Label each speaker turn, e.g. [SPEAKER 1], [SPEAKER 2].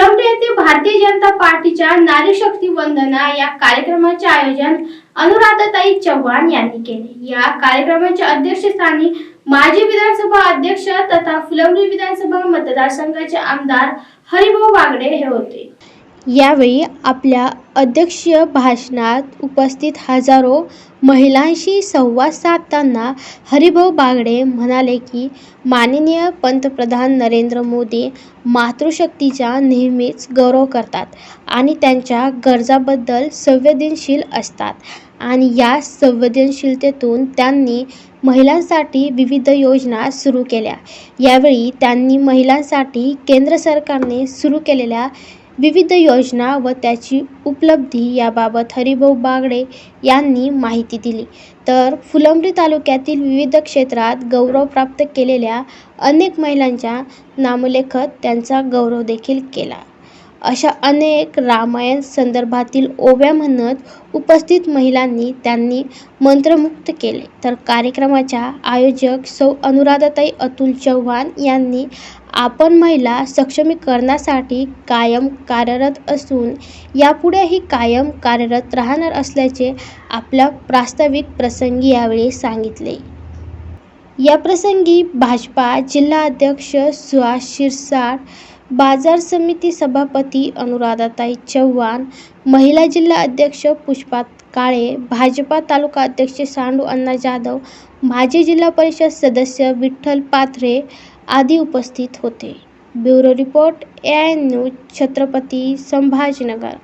[SPEAKER 1] फुलंब्री येथे भारतीय जनता पार्टीच्या नारी शक्ती वंदना या कार्यक्रमाचे आयोजन अनुराधाताई चव्हाण यांनी केले. या कार्यक्रमाच्या अध्यक्षस्थानी माजी विधानसभा अध्यक्ष तथा फुलंब्री विधानसभा मतदारसंघाचे आमदार हरिभाऊ बागडे हे होते. यावेळी आपल्या अध्यक्षीय भाषणात उपस्थित हजारो महिलांशी संवाद साधताना हरिभाऊ बागडे म्हणाले की माननीय पंतप्रधान नरेंद्र मोदी मातृशक्तीचा नेहमीच गौरव करतात आणि त्यांच्या गरजाबद्दल संवेदनशील असतात. आणि या संवेदनशीलतेतून त्यांनी महिलांसाठी विविध योजना सुरू केल्या. यावेळी त्यांनी महिलांसाठी केंद्र सरकारने सुरू केलेल्या विविध योजना व त्याची उपलब्धी याबाबत हरिभाऊ बागडे यांनी माहिती दिली. तर फुलंब्री तालुक्यातील विविध क्षेत्रात गौरव प्राप्त केलेल्या अनेक महिलांच्या नामलेखत त्यांचा गौरव देखील केला. अशा अनेक रामायण संदर्भातील ओव्या म्हणत उपस्थित महिलांनी त्यांनी मंत्रमुग्ध केले. तर कार्यक्रमाच्या आयोजक सौ अनुराधाताई अतुल चव्हाण यांनी आपण महिला सक्षमीकरणासाठी कायम कार्यरत असून यापुढेही कायम कार्यरत राहणार असल्याचे आपल्या प्रास्ताविक प्रसंगी यावेळी सांगितले. या प्रसंगी भाजपा जिल्हाध्यक्ष सुहास शिरसाट बाजार समिती सभापती अनुराधाताई चव्हाण महिला जिल्हा अध्यक्ष पुष्पा काळे भाजपा तालुका अध्यक्ष सांडू अण्णा जाधव माजी जिल्हा परिषद सदस्य विठ्ठल पाथरे आदी उपस्थित होते. Bureau report A I news Chhatrapati Sambhajinagar.